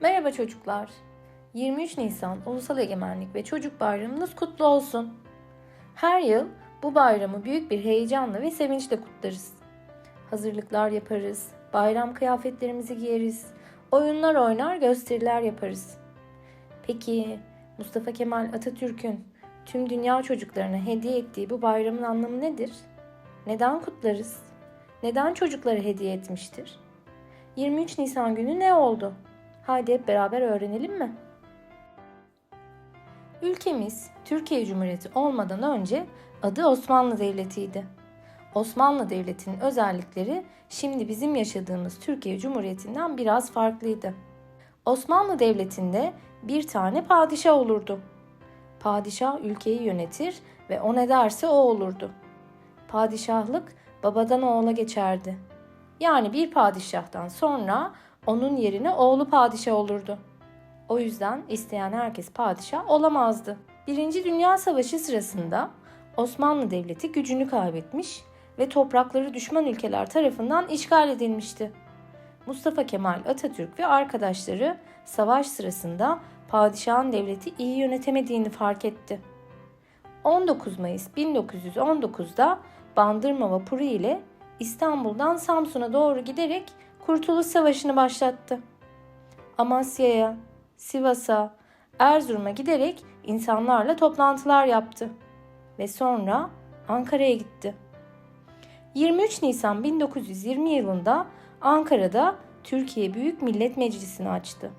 Merhaba çocuklar. 23 Nisan Ulusal Egemenlik ve Çocuk Bayramınız kutlu olsun. Her yıl bu bayramı büyük bir heyecanla ve sevinçle kutlarız. Hazırlıklar yaparız, bayram kıyafetlerimizi giyeriz, oyunlar oynar, gösteriler yaparız. Peki Mustafa Kemal Atatürk'ün tüm dünya çocuklarına hediye ettiği bu bayramın anlamı nedir? Neden kutlarız? Neden çocuklara hediye etmiştir? 23 Nisan günü ne oldu? Haydi hep beraber öğrenelim mi? Ülkemiz Türkiye Cumhuriyeti olmadan önce adı Osmanlı Devleti'ydi. Osmanlı Devleti'nin özellikleri şimdi bizim yaşadığımız Türkiye Cumhuriyeti'nden biraz farklıydı. Osmanlı Devleti'nde bir tane padişah olurdu. Padişah ülkeyi yönetir ve o ne derse o olurdu. Padişahlık babadan oğula geçerdi. Yani bir padişahtan sonra onun yerine oğlu padişah olurdu. O yüzden isteyen herkes padişah olamazdı. Birinci Dünya Savaşı sırasında Osmanlı Devleti gücünü kaybetmiş ve toprakları düşman ülkeler tarafından işgal edilmişti. Mustafa Kemal Atatürk ve arkadaşları savaş sırasında padişahın devleti iyi yönetemediğini fark etti. 19 Mayıs 1919'da Bandırma vapuru ile İstanbul'dan Samsun'a doğru giderek Kurtuluş Savaşı'nı başlattı. Amasya'ya, Sivas'a, Erzurum'a giderek insanlarla toplantılar yaptı ve sonra Ankara'ya gitti. 23 Nisan 1920 yılında Ankara'da Türkiye Büyük Millet Meclisi'ni açtı.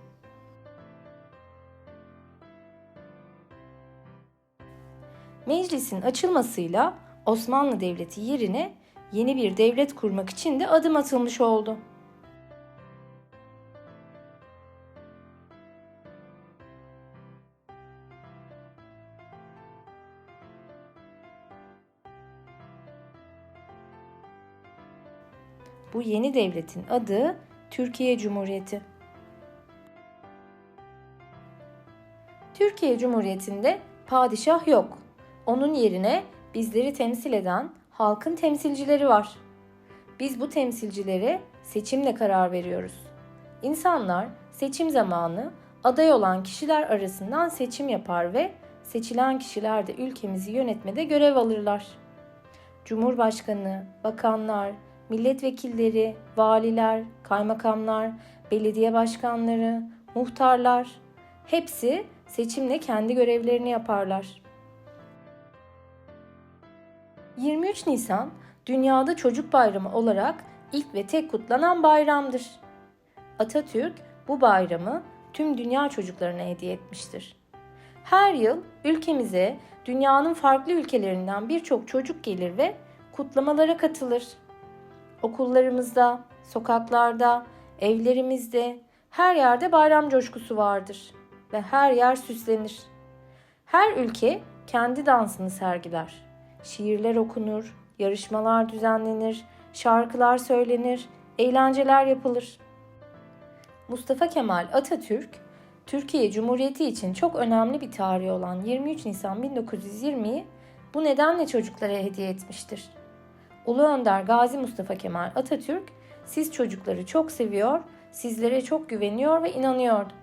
Meclisin açılmasıyla Osmanlı Devleti yerine yeni bir devlet kurmak için de adım atılmış oldu. Bu yeni devletin adı Türkiye Cumhuriyeti. Türkiye Cumhuriyeti'nde padişah yok. Onun yerine bizleri temsil eden halkın temsilcileri var. Biz bu temsilcilere seçimle karar veriyoruz. İnsanlar seçim zamanı aday olan kişiler arasından seçim yapar ve seçilen kişiler de ülkemizi yönetmede görev alırlar. Cumhurbaşkanı, bakanlar, milletvekilleri, valiler, kaymakamlar, belediye başkanları, muhtarlar hepsi seçimle kendi görevlerini yaparlar. 23 Nisan dünyada çocuk bayramı olarak ilk ve tek kutlanan bayramdır. Atatürk bu bayramı tüm dünya çocuklarına hediye etmiştir. Her yıl ülkemize dünyanın farklı ülkelerinden birçok çocuk gelir ve kutlamalara katılır. Okullarımızda, sokaklarda, evlerimizde, her yerde bayram coşkusu vardır ve her yer süslenir. Her ülke kendi dansını sergiler. Şiirler okunur, yarışmalar düzenlenir, şarkılar söylenir, eğlenceler yapılır. Mustafa Kemal Atatürk, Türkiye Cumhuriyeti için çok önemli bir tarih olan 23 Nisan 1920'yi bu nedenle çocuklara hediye etmiştir. Ulu Önder Gazi Mustafa Kemal Atatürk, siz çocukları çok seviyor, sizlere çok güveniyor ve inanıyordu.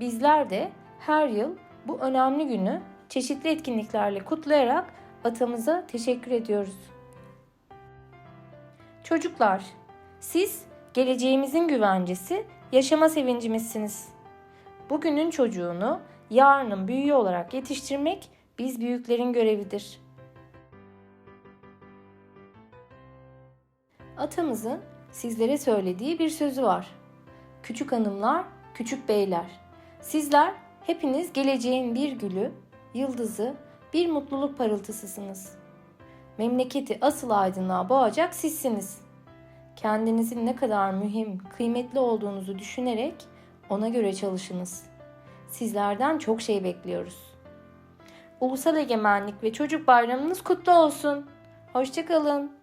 Bizler de her yıl bu önemli günü çeşitli etkinliklerle kutlayarak atamıza teşekkür ediyoruz. Çocuklar, siz geleceğimizin güvencesi, yaşama sevincimizsiniz. Bugünün çocuğunu yarının büyüğü olarak yetiştirmek biz büyüklerin görevidir. Atamızın sizlere söylediği bir sözü var. Küçük hanımlar, küçük beyler. Sizler hepiniz geleceğin bir gülü, yıldızı, bir mutluluk parıltısısınız. Memleketi asıl aydınlığa boğacak sizsiniz. Kendinizin ne kadar mühim, kıymetli olduğunuzu düşünerek ona göre çalışınız. Sizlerden çok şey bekliyoruz. Ulusal Egemenlik ve Çocuk Bayramınız kutlu olsun. Hoşçakalın.